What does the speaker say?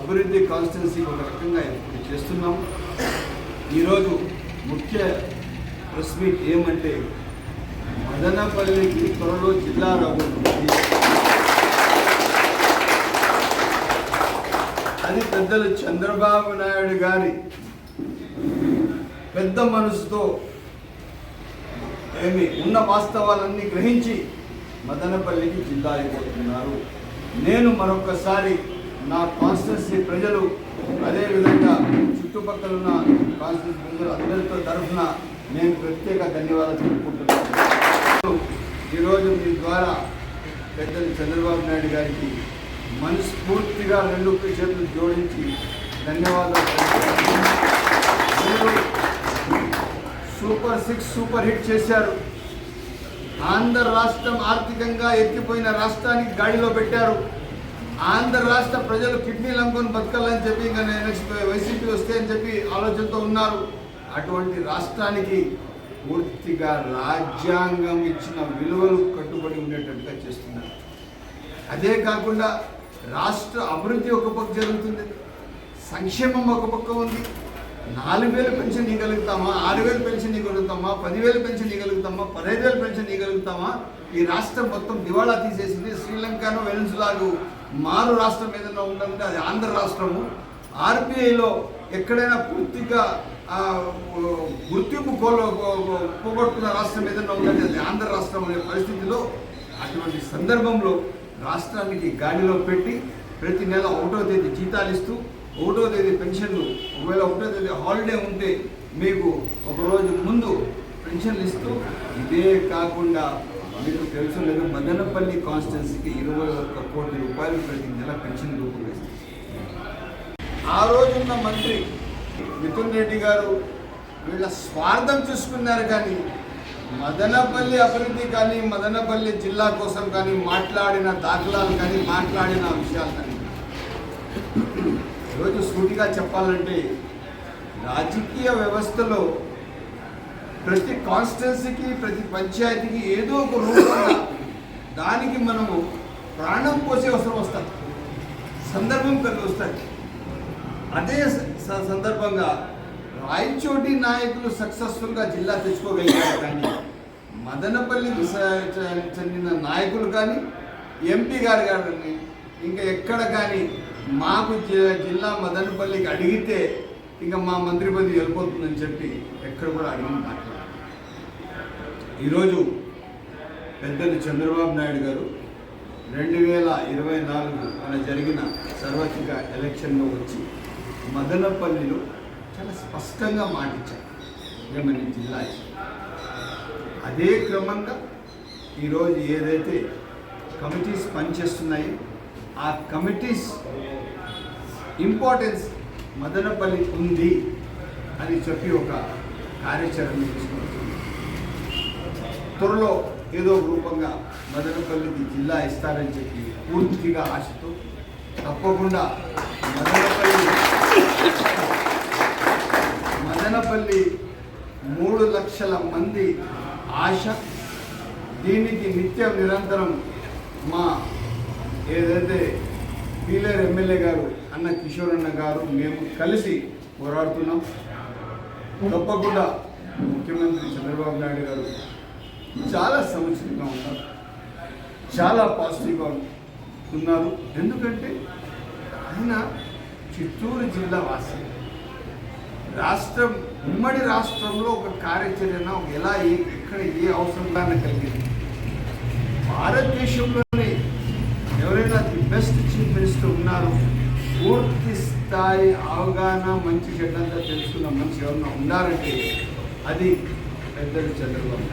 అభివృద్ధి కాన్స్టిట్యున్సీ ఒక రకంగా ఇప్పుడు చేస్తున్నాం. ఈరోజు ముఖ్య ప్రెస్ మీట్ ఏమంటే మదనపల్లికి త్వరలో జిల్లా రాబోతుంది. అది పెద్దలు చంద్రబాబు నాయుడు గారి పెద్ద మనసుతో ఏమి ఉన్న వాస్తవాలన్నీ గ్రహించి మదనపల్లికి జిల్లా అయిపోతున్నారు. నేను మరొకసారి నా కాన్స్టిట్యూన్సీ ప్రజలు అదేవిధంగా చుట్టుపక్కల ఉన్న కాన్స్టిట్యూన్సీ ప్రజలు అందరితో తరఫున నేను ప్రత్యేక ధన్యవాదాలు చెప్పుకుంటున్నాను ఈరోజు మీ ద్వారా పెద్దలు చంద్రబాబు నాయుడు గారికి మనస్ఫూర్తిగా రెండు చేతులు జోడించి ధన్యవాదాలు సూపర్ సిక్స్ సూపర్ హిట్ చేశారు. ఆంధ్ర రాష్ట్రం ఆర్థికంగా ఎత్తిపోయిన రాష్ట్రానికి గాడిలో పెట్టారు. ఆంధ్ర రాష్ట్ర ప్రజలు కిడ్నీలు అమ్ముకొని బతకాలని చెప్పి ఇంకా నెక్స్ట్ వైసీపీ వస్తే అని చెప్పి ఆలోచనతో ఉన్నారు. అటువంటి రాష్ట్రానికి పూర్తిగా రాజ్యాంగం ఇచ్చిన విలువలు కట్టుబడి ఉండేటట్టుగా చేస్తున్నారు. అదే కాకుండా రాష్ట్ర అభివృద్ధి ఒక పక్క జరుగుతుంది. సంక్షేమం ఒక పక్క ఉంది. నాలుగు వేలు పెన్షన్ ఇవ్వగలుగుతామా? ఆరు వేలు పెన్షన్ ఇవ్వగలుగుతామా? పదివేలు పెన్షన్ ఇవ్వగలుగుతామా? పదహైదు వేలు పెన్షన్ ఇవ్వగలుగుతామా? ఈ రాష్ట్రం మొత్తం దివాళా తీసేసింది శ్రీలంకను వెనుజులాగు. మారు రాష్ట్రం ఏదైనా ఉందంటే అది ఆంధ్ర రాష్ట్రము. ఆర్బీఐలో ఎక్కడైనా పూర్తిగా గుర్తింపు కోలో పోగొట్టుకున్న రాష్ట్రం ఏదైనా ఉందంటే అది ఆంధ్ర రాష్ట్రం అనే పరిస్థితిలో అటువంటి సందర్భంలో రాష్ట్రానికి గాడిలో పెట్టి ప్రతి నెల ఒకటో తేదీ జీతాలు ఇస్తూ ఒకటో తేదీ పెన్షన్లు ఒకవేళ ఒకటో తేదీ హాలిడే ఉంటే మీకు ఒక రోజు ముందు పెన్షన్లు ఇస్తూ ఇదే కాకుండా మీకు తెలుసు లేదు మదనపల్లి కాన్స్టిట్యున్సీకి ఇరవై ఒక్క కోటి రూపాయలు ప్రతి నెల పెన్షన్ రూపొందిస్తుంది ఆ రోజున్న మంత్రి మిథున్ రెడ్డి గారు వీళ్ళ స్వార్థం చూసుకున్నారు కానీ మదనపల్లి అభివృద్ధి కానీ మదనపల్లి జిల్లా కోసం కానీ మాట్లాడిన దాఖలాలు కానీ మాట్లాడిన విషయాలు కానీ ఈరోజు సూటిగా చెప్పాలంటే రాజకీయ వ్యవస్థలో ప్రతి కాన్స్టిట్యున్సీకి ప్రతి పంచాయతీకి ఏదో ఒక రూపంగా దానికి మనము ప్రాణం పోసే అవసరం వస్తుంది. సందర్భం కలిగి వస్తుంది అదే స- సందర్భంగా రాయచోటి నాయకులు సక్సెస్ఫుల్గా జిల్లా తెచ్చుకోగలిగారు కానీ మదనపల్లికి చెందిన నాయకులు కానీ ఎంపీ గారు కానీ ఇంకా ఎక్కడ కానీ మాకు జి- జిల్లా మదనపల్లికి అడిగితే ఇంకా మా మంత్రి పదవి వెళ్ళిపోతుందని చెప్పి ఎక్కడ కూడా అడిగిన మాట్లాడారు ఈరోజు పెద్దలు చంద్రబాబు నాయుడు గారు రెండు వేల ఇరవై నాలుగు మన జరిగిన సార్వత్రిక ఎలక్షన్లో వచ్చి మదనపల్లిలో చాలా స్పష్టంగా మాటిచ్చారు గమని జిల్లా అదే క్రమంగా ఈరోజు ఏదైతే కమిటీస్ పనిచేస్తున్నాయి ఆ కమిటీస్ ఇంపార్టెన్స్ మదనపల్లి ఉంది అని చెప్పి ఒక కార్యాచరణ తీసుకొస్తుంది త్వరలో ఏదో రూపంగా మదనపల్లికి జిల్లా ఇస్తారని చెప్పి పూర్తిగా ఆశతో తప్పకుండా మదనపల్లి మదనపల్లి మూడు లక్షల మంది ఆశ దీనికి నిత్యం నిరంతరం మా ఏదైతే పీలేరు ఎమ్మెల్యే గారు అన్న కిషోర్ అన్న గారు మేము కలిసి పోరాడుతున్నాం. తప్పకుండా ముఖ్యమంత్రి చంద్రబాబు నాయుడు గారు చాలా సముచితంగా ఉన్నారు. చాలా పాజిటివ్గా ఉన్నారు. ఎందుకంటే ఆయన చిత్తూరు జిల్లా వాసి. రాష్ట్రం ఉమ్మడి రాష్ట్రంలో ఒక కార్యాచరణ ఎలా ఎక్కడ ఏ అవసరం కలిగింది? భారతదేశంలో పూర్తి స్థాయి అవగాహన మంచి చెడ్డంతా తెలుసుకున్న మనిషి ఎవరన్నా ఉన్నారంటే అది పెద్దలు చంద్రబాబు